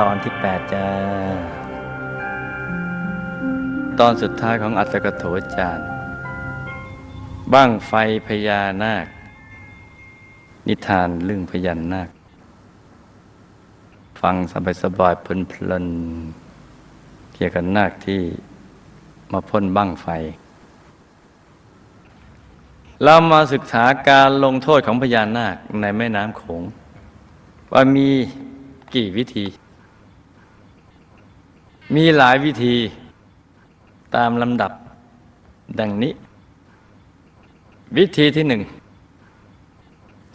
ตอนที่แปดจ้า ตอนสุดท้ายของอัตถกโถจารย์บ้างไฟพญานาค นิทานเรื่องพญานาค ฟังสบายสบายๆเพลินเกี่ยวกับนาคที่มาพ่นบ้างไฟ เรามาศึกษาการลงโทษของพญานาคในแม่น้ำโขงว่ามีกี่วิธี มีหลายวิธีตามลำดับดังนี้ วิธีที่หนึ่ง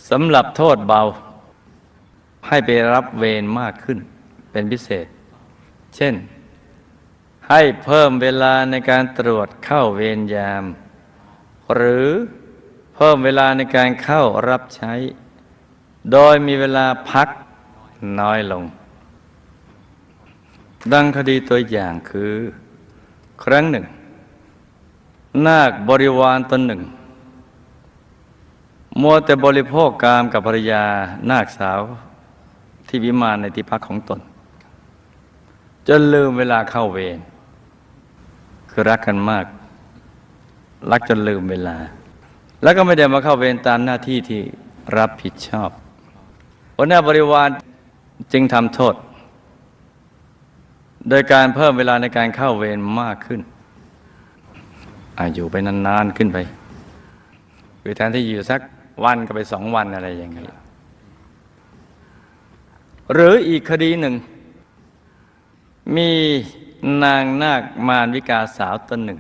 สำหรับโทษเบา ให้ไปรับเวรมากขึ้นเป็นพิเศษ เช่น ให้เพิ่มเวลาในการตรวจเข้าเวรยาม หรือเพิ่มเวลาในการเข้ารับใช้ โดยมีเวลาพักน้อยลง ดังคดีตัวอย่างคือ ครั้งหนึ่ง นาคบริวารตนหนึ่ง มัวแต่บริโภคกามกับภรรยานาคสาว ที่วิมานในที่พักของตน จนลืมเวลาเข้าเวรคือรักกันมาก รักจนลืมเวลา แล้วก็ไม่ได้มาเข้าเวรตามหน้าที่ที่รับผิดชอบหัวหน้าบริวารจึงทำโทษ โดยการเพิ่มเวลาในการเข้าเวรมากขึ้นอาอยู่ไปนานๆขึ้นไปคือแทนที่อยู่สักวันก็ไปสองวันอะไรอย่างเงี้ยหรืออีกคดีหนึ่ง มีนางนาคมารวิกาสาวตนหนึ่ง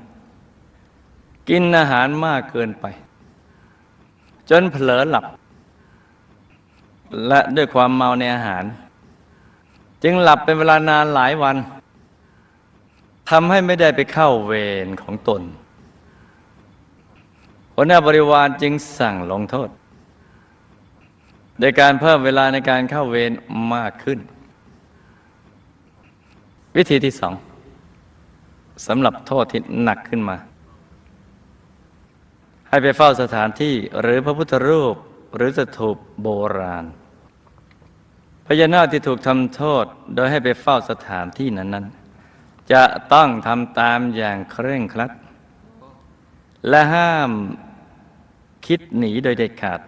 กินอาหารมากเกินไป จนเผลอหลับ และด้วยความเมาในอาหาร จึงหลับเป็นเวลานานหลายวันทำให้ไม่ได้ไปเข้าเวรของตนหัวหน้าบริวารจึงสั่งลงโทษ โดยการเพิ่มเวลาในการเข้าเวรมากขึ้น วิธีที่สองสำหรับโทษที่หนักขึ้นมา ให้ไปเฝ้าสถานที่หรือพระพุทธรูปหรือสถูปโบราณ พญานาคที่ถูกทำโทษโดยให้ไปเฝ้าสถานที่นั้น ๆ จะต้องทำตามอย่างเคร่งครัด และห้ามคิดหนีโดยเด็ดขาด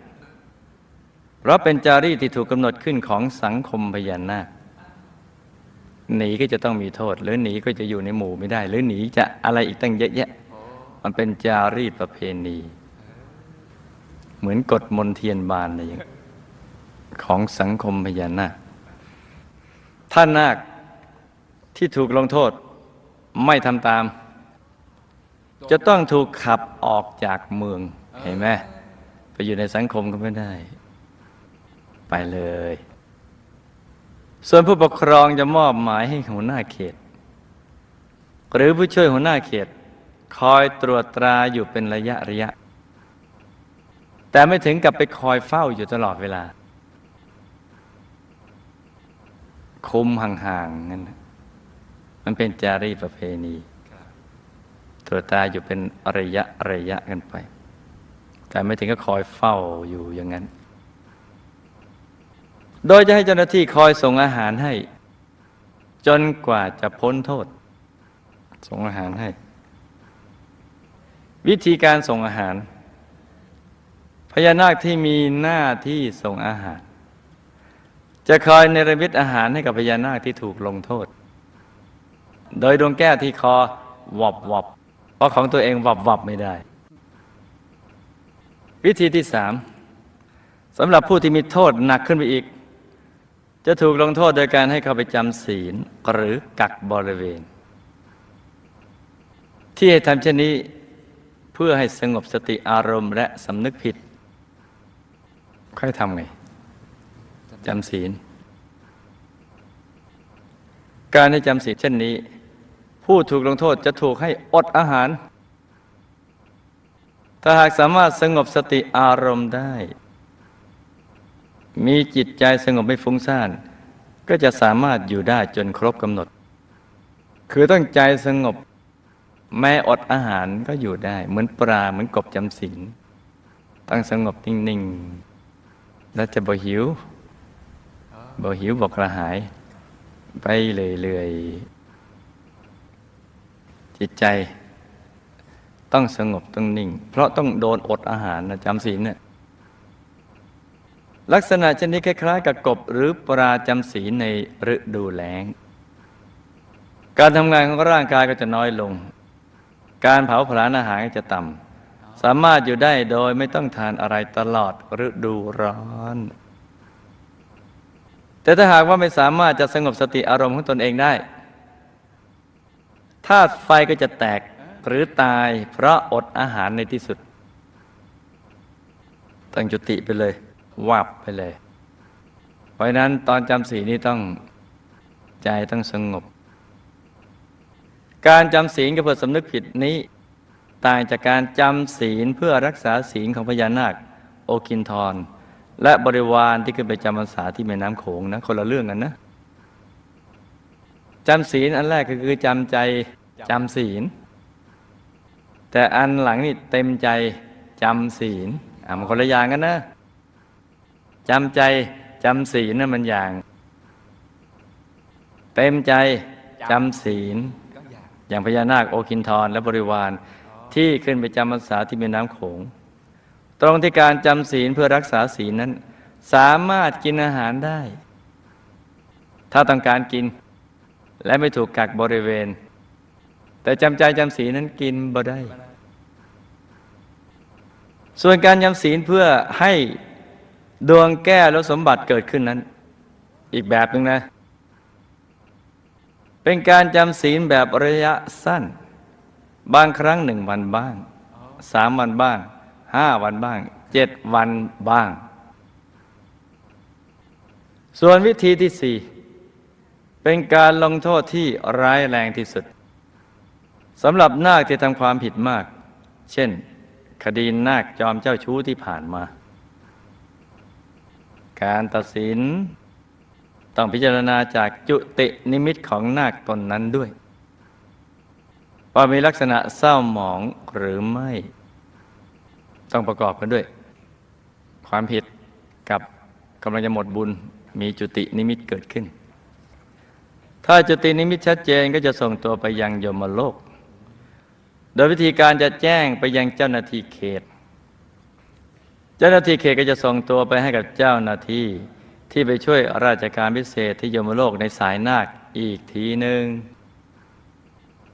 เพราะเป็นจารีตที่ถูกกำหนดขึ้นของสังคมพญานาคหนีก็จะต้องมีโทษ หรือหนีก็จะอยู่ในหมู่ไม่ได้ หรือหนีจะอะไรอีกตั้งเยอะแยะ มันเป็นจารีตประเพณี เหมือนกฎมนเทียนบานอะไรอย่าง ของสังคมพญานาคถ้านาคที่ถูกลงโทษไม่ทำตาม จะต้องถูกขับออกจากเมืองเห็นไหมไปอยู่ในสังคมก็ไม่ได้ ไปเลย ส่วนผู้ปกครองจะมอบหมายให้หัวหน้าเขต หรือผู้ช่วยหัวหน้าเขต คอยตรวจตราอยู่เป็นระยะระยะ แต่ไม่ถึงกับไปคอยเฝ้าอยู่ตลอดเวลา คุมห่างๆนั่นมันเป็นจารีตประเพณีตรวจตาอยู่เป็นระยะระยะกันไป แต่ไม่ถึงก็คอยเฝ้าอยู่อย่างนั้น โดยจะให้เจ้าหน้าที่คอยส่งอาหารให้ จนกว่าจะพ้นโทษ ส่งอาหารให้ วิธีการส่งอาหารพญานาคที่มีหน้าที่ส่งอาหาร จะคอยเนรมิตอาหารให้กับพญานาคที่ถูกลงโทษ โดยดวงแก้วที่คอวบวบเพราะของตัวเองวบวบไม่ได้ วิธีที่สามสำหรับผู้ที่มีโทษหนักขึ้นไปอีก จะถูกลงโทษโดยการให้เขาไปจำศีลหรือกักบริเวณ ที่ให้ทำเช่นนี้เพื่อให้สงบสติอารมณ์และสำนึกผิด ใค่อยทำไงจำศีล การให้จำศีลเช่นนี้ ผู้ถูกลงโทษจะถูกให้อดอาหาร ถ้าหากสามารถสงบสติอารมณ์ได้ มีจิตใจสงบไม่ฟุ้งซ่าน ก็จะสามารถอยู่ได้จนครบกำหนด คือต้องใจสงบแม้อดอาหารก็อยู่ได้ เหมือนปลาเหมือนกบจำศีลต้องสงบนิ่ง ๆ แล้วจะบ่หิวบ่หิวบ่กระหาย ไปเรื่อยๆ จิตใจต้องสงบต้องนิ่ง เพราะต้องโดนอดอาหารนะจำศีลเนี่ยลักษณะชนนี้คล้ายๆกับกบหรือปลาจำศีลในฤดูแล้ง การทำงานของร่างกายก็จะน้อยลง การเผาผลาญอาหารก็จะต่ำสามารถอยู่ได้โดยไม่ต้องทานอะไรตลอดฤดูร้อน แต่ถ้าหากว่าไม่สามารถจะสงบสติอารมณ์ของตนเองได้ธาตุไฟก็จะแตกหรือตายเพราะอดอาหารในที่สุด ตั้งจุติไปเลย วับไปเลย เพราะฉะนั้นตอนจำศีลนี่ต้องใจต้องสงบ การจำศีลกับเพื่อสำนึกผิดนี้ ต่างจากการจำศีลเพื่อรักษาศีลของพญานาค โอคินทร และบริวารที่ขึ้นไปจำพรรษาที่แม่น้ำโขงนะคนละเรื่องกันนะจำศีลอันแรกก็คือจำใจจำศีล แต่อันหลังนี่เต็มใจจำศีลอะมันคนละอย่างกันนะจำใจจำศีลนั่นมันอย่าง เต็มใจจำศีล อย่างพญานาคโอคินทรและบริวารที่ขึ้นไปจำพรรษาที่แม่น้ำโขง ตรงที่การจำศีลเพื่อรักษาศีลนั้น สามารถกินอาหารได้ ถ้าต้องการกิน และไม่ถูกกักบริเวณ แต่จำใจจำศีลนั้นกินบ่ได้ ส่วนการจำศีลเพื่อให้ดวงแก้วและสมบัติเกิดขึ้นนั้น อีกแบบหนึ่งนะ เป็นการจำศีลแบบระยะสั้น บางครั้งหนึ่งวันบ้างสามวันบ้าง ห้าวันบ้างเจ็ดวันบ้าง ส่วนวิธีที่สี่เป็นการลงโทษที่ร้ายแรงที่สุดสำหรับนาคที่ทำความผิดมาก เช่น คดีนาคจอมเจ้าชู้ที่ผ่านมา การตัดสินต้องพิจารณาจากจุตินิมิตของนาคตนนั้นด้วย ว่ามีลักษณะเศร้าหมองหรือไม่ ต้องประกอบกันด้วย ความผิดกับกำลังจะหมดบุญมีจุตินิมิตเกิดขึ้น ถ้าจุตินิมิตชัดเจนก็จะส่งตัวไปยังยมโลก โดยวิธีการจะแจ้งไปยังเจ้าหน้าที่เขต เจ้าหน้าที่เขตก็จะส่งตัวไปให้กับเจ้าหน้าที่ที่ไปช่วยราชการพิเศษที่ยมโลกในสายนาคอีกทีหนึ่ง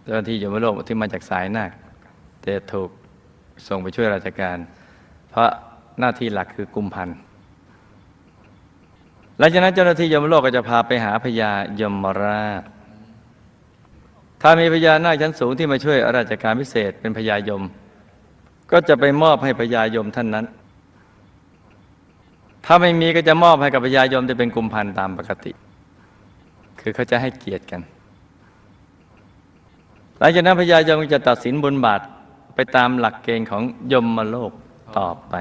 เจ้าหน้าที่ยมโลกที่มาจากสายนาคแต่ถูก ส่งไปช่วยราชการ เพราะหน้าที่หลักคือกุมพันธ์หลังจากนั้นเจ้าหน้าที่ยมโลกก็จะพาไปหาพญายมราช ถ้ามีพญานาคชั้นสูงที่มาช่วยราชการพิเศษเป็นพญายม ก็จะไปมอบให้พญายมท่านนั้น ถ้าไม่มีก็จะมอบให้กับพญายมที่เป็นกุมพันธ์ตามปกติ คือเขาจะให้เกียรติกัน หลังจากนั้นพญายมจะตัดสินบุญบาท ไปตามหลักเกณฑ์ของยมมโลกต่อไป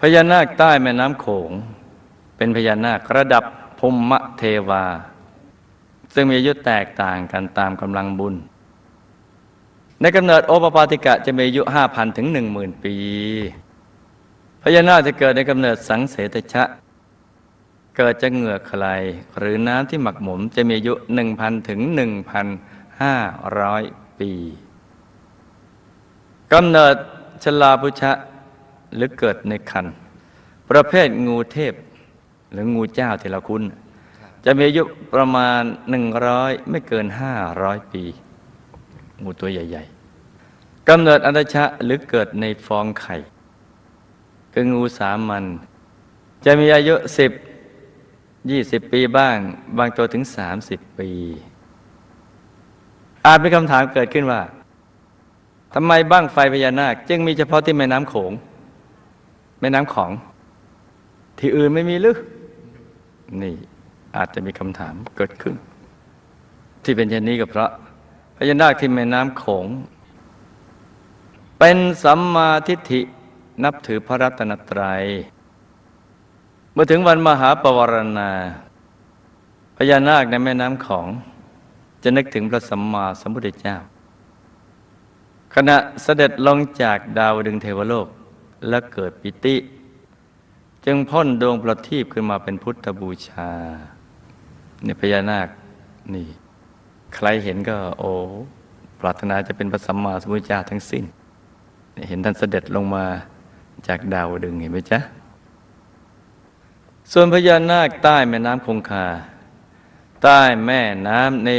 พญานาคใต้แม่น้ำโขง เป็นพญานาคระดับภูมิเทวา ซึ่งมีอายุแตกต่างกันตามกำลังบุญ ในกำเนิดโอปปาติกะจะมีอายุห้าพันถึงหนึ่งหมื่นปี พญานาคจะเกิดในกำเนิดสังเสตชะเกิดจากเหงื่อใครหรือน้ำที่หมักหมมจะมีอายุหนึ่งพันถึง หนึ่งพันห้าร้อยปีกำเนิดชลาพุชะหรือเกิดในคัน ประเภทงูเทพ หรืองูเจ้าที่เราคุ้น จะมีอายุประมาณหนึ่งร้อยไม่เกินห้าร้อยปี งูตัวใหญ่ ๆกำเนิดอันตชะหรือเกิดในฟองไข่คืองูสามัญจะมีอายุสิบยี่สิบปีบ้าง บางตัวถึงสามสิบปี อาจเป็นคำถามเกิดขึ้นว่าทำไมบ้างไฟพญานาค จึงมีเฉพาะที่แม่น้ำโขง แม่น้ำของ ที่อื่นไม่มีหรือนี่อาจจะมีคำถามเกิดขึ้น ที่เป็นเช่นนี้ก็เพราะพญานาคที่แม่น้ำโขง เป็นสัมมาทิฏฐินับถือพระรัตนตรัย เมื่อถึงวันมหาปวารณาพญานาคในแม่น้ำของ จะนึกถึงพระสัมมาสัมพุทธเจ้า ขณะเสด็จลงจากดาวดึงเทวโลกและเกิดปิติ จึงพ่นดวงประทีปขึ้นมาเป็นพุทธบูชาเนี่ยพญานาคนี่ ใครเห็นก็โอ้ปรารถนาจะเป็นพระสัมมาสัมพุทธเจ้าทั้งสิ้นเนี่ยเห็นท่านเสด็จลงมาจากดาวดึงเห็นไหมจ๊ะ ส่วนพญานาคใต้แม่น้ำคงคา ใต้แม่น้ำเน